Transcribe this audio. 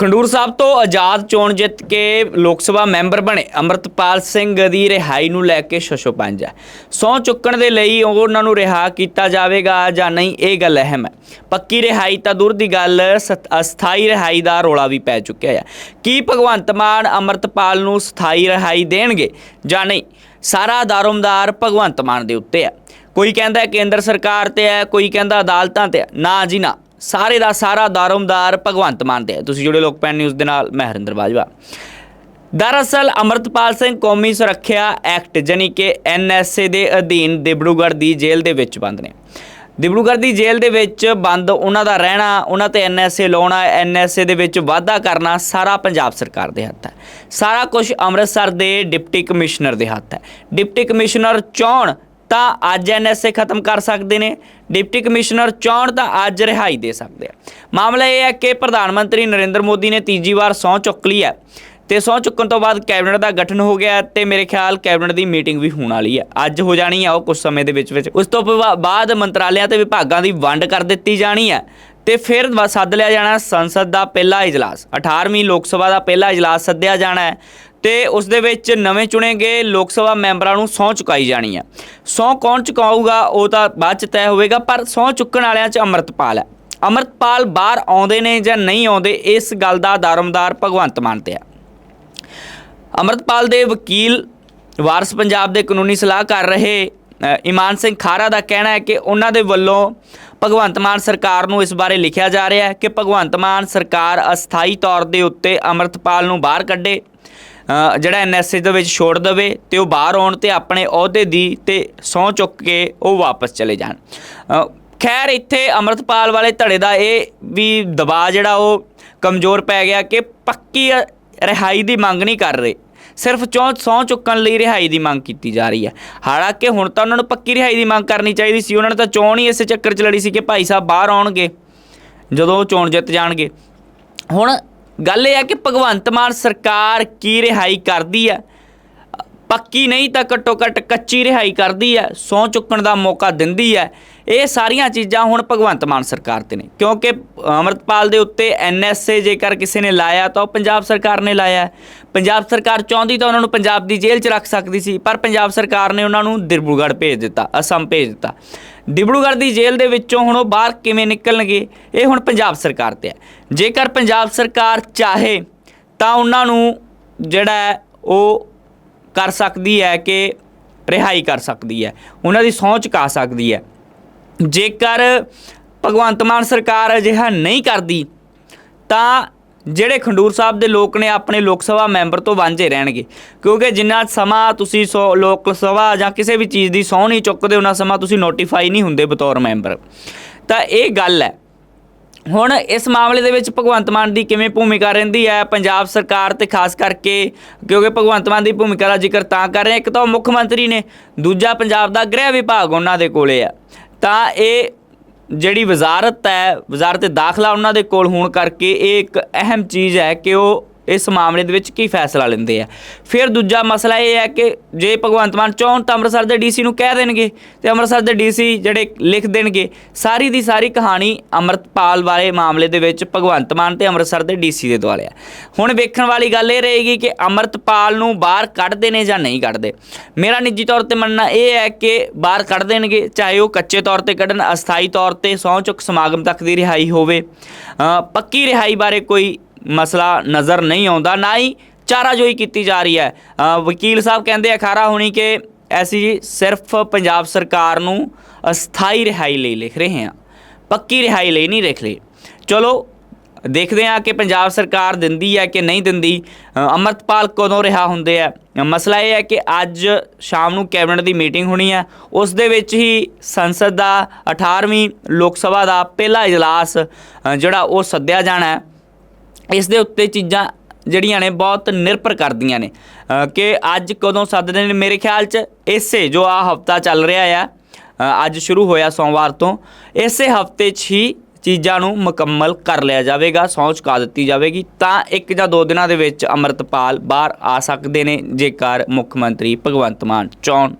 ਖੰਡੂਰ ਸਾਹਿਬ ਤੋਂ ਆਜ਼ਾਦ ਚੋਣ ਜਿੱਤ ਕੇ ਲੋਕ ਸਭਾ ਮੈਂਬਰ ਬਣੇ ਅਮਰਤਪਾਲ ਸਿੰਘ ਦੀ ਰਿਹਾਈ ਨੂੰ ਲੈ ਕੇ ਸ਼ਸ਼ੋ ਪੰਜ ਹੈ। ਸਹੁੰ ਚੁੱਕਣ ਦੇ ਲਈ ਉਹਨਾਂ ਨੂੰ ਰਿਹਾ ਕੀਤਾ ਜਾਵੇਗਾ ਜਾਂ ਨਹੀਂ, ਇਹ ਗੱਲ ਅਹਿਮ ਹੈ। ਪੱਕੀ ਰਿਹਾਈ ਤਾਂ ਦੂਰ ਦੀ ਗੱਲ, ਸਥ- ਅਸਥਾਈ ਰਿਹਾਈ ਦਾ ਰੋਲਾ ਵੀ ਪੈ ਚੁੱਕਿਆ ਹੈ। ਕੀ ਭਗਵੰਤ ਮਾਨ ਅਮਰਤਪਾਲ ਨੂੰ ਸਥਾਈ ਰਿਹਾਈ ਦੇਣਗੇ ਜਾਂ ਨਹੀਂ, ਸਾਰਾ ਦਾਰੋਮਦਾਰ ਭਗਵੰਤ ਮਾਨ ਦੇ ਉੱਤੇ ਹੈ। ਕੋਈ ਕਹਿੰਦਾ ਕੇਂਦਰ ਸਰਕਾਰ ਤੇ ਹੈ, ਕੋਈ ਕਹਿੰਦਾ ਅਦਾਲਤਾਂ ਤੇ ਹੈ। ਨਾ ਜੀ ਨਾ। ਸਾਰੇ ਦਾ ਸਾਰਾ ਦਾਰੋਮਦਾਰ ਭਗਵੰਤ ਮਾਨ ਤੇ ਹੈ ਤੁਸੀਂ ਜੁੜੇ ਲੋਕ ਪੈਨ ਨਿਊਜ਼ ਦੇ ਨਾਲ, ਮੈਂ ਹਰਿੰਦਰ ਬਾਜਵਾ। ਦਰਅਸਲ ਅਮਰਤਪਾਲ ਸਿੰਘ ਕੌਮੀ ਸੁਰੱਖਿਆ ਐਕਟ ਜਾਨੀ ਕਿ ਐਨਐਸਏ ਦੇ ਅਧੀਨ ਦਿਬੜੂਗੜ੍ਹ ਦੀ ਜੇਲ੍ਹ ਦੇ ਵਿੱਚ ਬੰਦ ਨੇ। ਦਿਬੜੂਗੜ੍ਹ ਦੀ ਜੇਲ੍ਹ ਦੇ ਵਿੱਚ ਬੰਦ ਉਹਨਾਂ ਦਾ ਰਹਿਣਾ, ਉਹਨਾਂ ਤੇ ਐਨਐਸਏ ਲਾਉਣਾ ਐਨਐਸਏ ਦੇ ਵਿੱਚ ਵਾਧਾ ਕਰਨਾ ਸਾਰਾ ਪੰਜਾਬ ਸਰਕਾਰ ਦੇ ਹੱਥ ਹੈ। ਸਾਰਾ ਕੁਝ ਅੰਮ੍ਰਿਤਸਰ ਦੇ ਡਿਪਟੀ ਕਮਿਸ਼ਨਰ ਦੇ ਹੱਥ ਹੈ। ਡਿਪਟੀ ਕਮਿਸ਼ਨਰ ਚਾਹਣ ਤਾਂ ਅੱਜ ਐਨਐਸਏ ਖਤਮ ਕਰ ਸਕਦੇ ਨੇ। ਡਿਪਟੀ ਕਮਿਸ਼ਨਰ ਚਾਹਣ ਤਾਂ ਅੱਜ ਰਿਹਾਈ ਦੇ ਸਕਦੇ ਆ। ਮਾਮਲਾ ਇਹ ਹੈ ਕਿ ਪ੍ਰਧਾਨ ਮੰਤਰੀ ਨਰਿੰਦਰ ਮੋਦੀ ਨੇ ਤੀਜੀ ਵਾਰ ਸਹੁੰ ਚੁੱਕ ਲਈ ਹੈ ਤੇ ਸਹੁੰ ਚੁੱਕਣ ਤੋਂ ਬਾਅਦ ਕੈਬਨਿਟ ਦਾ ਗਠਨ ਹੋ ਗਿਆ ਹੈ ਤੇ ਮੇਰੇ ਖਿਆਲ ਕੈਬਨਿਟ ਦੀ ਮੀਟਿੰਗ ਵੀ ਹੋਣ ਵਾਲੀ ਹੈ। ਅੱਜ ਹੋ ਜਾਣੀ ਹੈ ਉਹ ਕੁਝ ਸਮੇਂ ਦੇ ਵਿੱਚ ਵਿੱਚ। ਉਸ ਤੋਂ ਬਾ- ਬਾਅਦ ਮੰਤਰਾਲਿਆਂ ਤੇ ਵਿਭਾਗਾਂ ਦੀ ਵੰਡ ਕਰ ਦਿੱਤੀ ਜਾਣੀ ਹੈ ਤੇ ਫਿਰ ਸੱਦ ਲਿਆ ਜਾਣਾ ਸੰਸਦ ਦਾ ਪਹਿਲਾ ਇਜਲਾਸ। 18ਵੀਂ ਲੋਕ ਸਭਾ ਦਾ ਪਹਿਲਾ ਇਜਲਾਸ ਸੱਦਿਆ ਜਾਣਾ ਹੈ। ਤੇ ਉਸ ਦੇ ਵਿੱਚ ਨਵੇਂ ਚੁਣੇ ਗਏ ਲੋਕ ਸਭਾ ਮੈਂਬਰਾਂ ਨੂੰ ਸਹੁੰ ਚੁਕਾਈ ਜਾਣੀ ਹੈ ਸਹੁੰ ਕੌਣ ਚੁਕਾਊਗਾ, ਉਹ ਤਾਂ ਬਾਅਦ ਚ ਤੈਅ ਹੋਵੇਗਾ, ਪਰ ਸਹੁੰ ਚੁੱਕਣ ਵਾਲਿਆਂ ਚ ਅੰਮ੍ਰਿਤਪਾਲ ਹੈ ਅੰਮ੍ਰਿਤਪਾਲ ਬਾਹਰ ਆਉਂਦੇ ਨੇ ਜਾਂ ਨਹੀਂ ਆਉਂਦੇ, ਇਸ ਗੱਲ ਦਾ ਦਾਰਮਦਾਰ ਭਗਵੰਤ ਮਾਨ ਤੇ ਹੈ ਅਮਰਤਪਾਲ ਦੇ ਵਕੀਲ ਵਾਰਸ ਪੰਜਾਬ ਦੇ ਕਾਨੂੰਨੀ ਸਲਾਹਕਾਰ ਰਹੇ ਇਮਾਨ ਸਿੰਘ ਖਾਰਾ ਦਾ ਕਹਿਣਾ ਹੈ ਕਿ ਉਹਨਾਂ ਦੇ ਵੱਲੋਂ ਭਗਵੰਤ ਮਾਨ ਸਰਕਾਰ ਨੂੰ ਇਸ ਬਾਰੇ ਲਿਖਿਆ ਜਾ ਰਿਹਾ ਹੈ ਕਿ ਭਗਵੰਤ ਮਾਨ ਸਰਕਾਰ ਅਸਥਾਈ ਤੌਰ ਦੇ ਉੱਤੇ ਅਮਰਤਪਾਲ ਨੂੰ ਬਾਹਰ ਕੱਢੇ। ਜਿਹੜਾ ਐਨਐਸਏ ਦੇ ਵਿੱਚ ਛੋੜ ਦੇਵੇ ਤੇ ਉਹ ਬਾਹਰ ਆਉਣ ਤੇ ਆਪਣੇ ਅਹੁਦੇ ਦੀ ਤੇ ਸਹੁੰ ਚੁੱਕ ਕੇ ਉਹ ਵਾਪਸ ਚਲੇ ਜਾਣ। ਖੈਰ ਇੱਥੇ ਅਮਰਤਪਾਲ ਵਾਲੇ ਧੜੇ ਦਾ ਇਹ ਵੀ ਦਬਾਅ ਜਿਹੜਾ ਉਹ ਕਮਜ਼ੋਰ ਪੈ ਗਿਆ ਕਿ ਪੱਕੀ ਰਿਹਾਈ ਦੀ ਮੰਗ ਨਹੀਂ ਕਰ ਰਹੇ। ਸਿਰਫ ਚੌਂ, ਸਹੁੰ ਚੁੱਕਣ ਲਈ ਰਿਹਾਈ ਦੀ ਮੰਗ ਕੀਤੀ ਜਾ ਰਹੀ ਹੈ। ਹਾਲਾਂਕਿ ਹੁਣ ਤਾਂ ਉਹਨਾਂ ਨੂੰ ਪੱਕੀ ਰਿਹਾਈ ਦੀ ਮੰਗ ਕਰਨੀ ਚਾਹੀਦੀ ਸੀ। ਉਹਨਾਂ ਨੇ ਤਾਂ ਚੋਣ ਹੀ ਇਸੇ ਚੱਕਰ 'ਚ ਲੜੀ ਸੀ ਕਿ ਭਾਈ ਸਾਹਿਬ ਬਾਹਰ ਆਉਣਗੇ। ਜਦੋਂ ਉਹ ਚੋਣ ਜਿੱਤ ਜਾਣਗੇ। ਹੁਣ ਗੱਲ ਇਹ ਹੈ ਕਿ ਭਗਵੰਤ ਮਾਨ ਸਰਕਾਰ ਕੀ ਰਿਹਾਈ ਕਰਦੀ ਹੈ? ਪੱਕੀ ਨਹੀਂ ਤਾਂ ਘੱਟੋ ਘੱਟ ਕੱਚੀ ਰਿਹਾਈ ਕਰਦੀ ਹੈ, ਸਹੁੰ ਚੁੱਕਣ ਦਾ ਮੌਕਾ ਦਿੰਦੀ ਹੈ। ਇਹ ਸਾਰੀਆਂ ਚੀਜ਼ਾਂ ਹੁਣ ਭਗਵੰਤ ਮਾਨ ਸਰਕਾਰ ਤੇ ਨੇ। ਕਿਉਂਕਿ ਅਮਰਤਪਾਲ ਦੇ ਉੱਤੇ ਐਨਐਸਏ ਜੇਕਰ ਕਿਸੇ ਨੇ ਲਾਇਆ ਤਾਂ ਉਹ ਪੰਜਾਬ ਸਰਕਾਰ ਨੇ ਲਾਇਆ ਪੰਜਾਬ ਸਰਕਾਰ ਚਾਹੁੰਦੀ ਤਾਂ ਉਹਨਾਂ ਨੂੰ ਪੰਜਾਬ ਦੀ ਜੇਲ੍ਹ 'ਚ ਰੱਖ ਸਕਦੀ ਸੀ, ਪਰ ਪੰਜਾਬ ਸਰਕਾਰ ਨੇ ਉਹਨਾਂ ਨੂੰ ਦਿਬੜੂਗੜ੍ਹ ਭੇਜ ਦਿੱਤਾ, ਅਸਮ ਭੇਜ ਦਿੱਤਾ। ਦਿਬੜੂਗੜ੍ਹ ਦੀ ਜੇਲ੍ਹ ਦੇ ਵਿੱਚੋਂ ਹੁਣ ਉਹ ਬਾਹਰ ਕਿਵੇਂ ਨਿਕਲਣਗੇ, ਇਹ ਹੁਣ ਪੰਜਾਬ ਸਰਕਾਰ ਤੇ ਹੈ। ਜੇਕਰ ਪੰਜਾਬ ਸਰਕਾਰ ਚਾਹੇ ਤਾਂ ਉਹਨਾਂ ਨੂੰ ਜਿਹੜਾ ਉਹ ਕਰ ਸਕਦੀ ਹੈ ਕਿ ਰਿਹਾਈ ਕਰ ਸਕਦੀ ਹੈ। ਉਹਨਾਂ ਦੀ ਸਹੁੰ ਚੁਕਾ ਸਕਦੀ ਹੈ। ਜੇਕਰ ਭਗਵੰਤ ਮਾਨ ਸਰਕਾਰ ਅਜਿਹਾ ਨਹੀਂ ਕਰਦੀ, ਤਾਂ ਜਿਹੜੇ ਖੰਡੂਰ ਸਾਹਿਬ ਦੇ ਲੋਕ ਨੇ ਆਪਣੇ ਲੋਕ ਸਭਾ ਮੈਂਬਰ ਤੋਂ ਵਾਂਝੇ ਰਹਿਣਗੇ। ਕਿਉਂਕਿ ਜਿੰਨਾ ਸਮਾਂ ਤੁਸੀਂ ਸੋ, ਲੋਕ ਸਭਾ ਜਾਂ ਕਿਸੇ ਵੀ ਚੀਜ਼ ਦੀ ਸਹੁੰ ਨਹੀਂ ਚੁੱਕਦੇ, ਉਹਨਾਂ ਸਮਾਂ ਤੁਸੀਂ ਨੋਟੀਫਾਈ ਨਹੀਂ ਹੁੰਦੇ ਬਤੌਰ ਮੈਂਬਰ। ਤਾਂ ਇਹ ਗੱਲ ਹੈ। ਹੁਣ ਇਸ ਮਾਮਲੇ ਦੇ ਵਿੱਚ ਭਗਵੰਤ ਮਾਨ ਦੀ ਕਿਵੇਂ ਭੂਮਿਕਾ ਰਹਿੰਦੀ ਹੈ? ਪੰਜਾਬ ਸਰਕਾਰ ਤੇ ਖਾਸ ਕਰਕੇ ਕਿਉਂਕਿ ਭਗਵੰਤ ਮਾਨ ਦੀ ਭੂਮਿਕਾ ਦਾ ਜ਼ਿਕਰ ਤਾਂ ਕਰ ਰਹੇ ਇੱਕ ਤਾਂ ਉਹ ਮੁੱਖ ਮੰਤਰੀ ਨੇ, ਦੂਜਾ ਪੰਜਾਬ ਦਾ ਗ੍ਰਹਿ ਵਿਭਾਗ ਉਹਨਾਂ ਦੇ ਕੋਲੇ ਆ। ਤਾਂ ਇਹ ਜਿਹੜੀ ਵਜ਼ਾਰਤ ਹੈ, ਵਜ਼ਾਰਤ ਦਾਖਲਾ ਉਹਨਾਂ ਦੇ ਕੋਲ ਹੋਣ ਕਰਕੇ ਇਹ ਇੱਕ ਅਹਿਮ ਚੀਜ਼ ਹੈ ਕਿ ਉਹ ਇਸ ਮਾਮਲੇ ਦੇ ਵਿੱਚ ਕੀ ਫੈਸਲਾ ਲੈਂਦੇ ਆ। ਫਿਰ ਦੂਜਾ ਮਸਲਾ ਇਹ ਹੈ ਕਿ ਜੇ ਭਗਵੰਤ ਮਾਨ ਚਾਹੁਣ ਤਾਂ ਅੰਮ੍ਰਿਤਸਰ ਦੇ ਡੀਸੀ ਨੂੰ ਕਹਿ ਦੇਣਗੇ ਤੇ ਅੰਮ੍ਰਿਤਸਰ ਦੇ ਡੀਸੀ ਜਿਹੜੇ ਲਿਖ ਦੇਣਗੇ, ਸਾਰੀ ਦੀ ਸਾਰੀ ਕਹਾਣੀ ਅੰਮ੍ਰਿਤਪਾਲ ਵਾਲੇ ਮਾਮਲੇ ਦੇ ਵਿੱਚ ਭਗਵੰਤ ਮਾਨ ਤੇ ਅੰਮ੍ਰਿਤਸਰ ਦੇ ਡੀਸੀ ਦੇ ਦੁਆਲੇ ਆ। ਹੁਣ ਵੇਖਣ ਵਾਲੀ ਗੱਲ ਇਹ ਰਹੇਗੀ ਕਿ ਅੰਮ੍ਰਿਤਪਾਲ ਨੂੰ ਬਾਹਰ ਕੱਢਦੇ ਨੇ ਜਾਂ ਨਹੀਂ ਕੱਢਦੇ। ਮੇਰਾ ਨਿੱਜੀ ਤੌਰ ਤੇ ਮੰਨਣਾ ਇਹ ਹੈ ਕਿ ਬਾਹਰ ਕੱਢ ਦੇਣਗੇ, ਚਾਹੇ ਉਹ ਕੱਚੇ ਤੌਰ ਤੇ ਕੱਢਣ, ਅਸਥਾਈ ਤੌਰ ਤੇ ਸਹੁੰ ਚੁੱਕ ਸਮਾਗਮ ਤੱਕ ਦੀ ਰਿਹਾਈ ਹੋਵੇ। ਪੱਕੀ ਰਿਹਾਈ ਬਾਰੇ ਕੋਈ ਮਸਲਾ ਨਜ਼ਰ ਨਹੀਂ ਆਉਂਦਾ ਨਾ ਹੀ ਚਾਰਾਜੋਈ ਕੀਤੀ ਜਾ ਰਹੀ ਹੈ। ਵਕੀਲ ਸਾਹਿਬ ਕਹਿੰਦੇ ਆ ਹੋਣੀ ਕਿ ਅਸੀਂ ਸਿਰਫ ਪੰਜਾਬ ਸਰਕਾਰ ਨੂੰ ਅਸਥਾਈ ਰਿਹਾਈ ਲਈ ਲਿਖ ਰਹੇ ਹਾਂ ਪੱਕੀ ਰਿਹਾਈ ਲਈ ਨਹੀਂ ਲਿਖ ਰਹੇ। ਚਲੋ ਦੇਖਦੇ ਹਾਂ ਕਿ ਪੰਜਾਬ ਸਰਕਾਰ ਦਿੰਦੀ ਹੈ ਕਿ ਨਹੀਂ ਦਿੰਦੀ। ਅ, ਅੰਮ੍ਰਿਤਪਾਲ ਕਦੋਂ ਰਿਹਾ ਹੁੰਦੇ ਆ? ਮਸਲਾ ਇਹ ਹੈ ਕਿ ਅੱਜ ਸ਼ਾਮ ਨੂੰ ਕੈਬਨਿਟ ਦੀ ਮੀਟਿੰਗ ਹੋਣੀ ਹੈ। ਉਸ ਦੇ ਵਿੱਚ ਹੀ ਸੰਸਦ ਦਾ 18ਵੀਂ ਲੋਕ ਸਭਾ ਦਾ ਪਹਿਲਾ ਇਜਲਾਸ ਜਿਹੜਾ ਉਹ ਸੱਦਿਆ ਜਾਣਾ ਹੈ। ਇਸ ਦੇ ਉੱਤੇ ਚੀਜ਼ਾਂ ਜਿਹੜੀਆਂ ਨੇ ਬਹੁਤ ਨਿਰਭਰ ਕਰਦੀਆਂ ਨੇ। ਕਿ ਅੱਜ ਕਦੋਂ ਸੱਦਦੇ ਨੇ ਮੇਰੇ ਖਿਆਲ 'ਚ? ਇਸੇ ਜੋ ਆ ਹਫਤਾ ਚੱਲ ਰਿਹਾ ਆ ਅੱਜ ਸ਼ੁਰੂ ਹੋਇਆ ਸੋਮਵਾਰ ਤੋਂ, ਇਸੇ ਹਫ਼ਤੇ 'ਚ ਹੀ ਚੀਜ਼ਾਂ ਨੂੰ ਮੁਕੰਮਲ ਕਰ ਲਿਆ ਜਾਵੇਗਾ, ਸਹੁੰ ਚੁਕਾ ਦਿੱਤੀ ਜਾਵੇਗੀ। ਤਾਂ ਇੱਕ ਜਾਂ ਦੋ ਦਿਨਾਂ ਦੇ ਵਿੱਚ ਅੰਮ੍ਰਿਤਪਾਲ ਬਾਹਰ ਆ ਸਕਦੇ ਨੇ, ਜੇਕਰ ਮੁੱਖ ਮੰਤਰੀ ਭਗਵੰਤ ਮਾਨ ਚਾਹੁਣ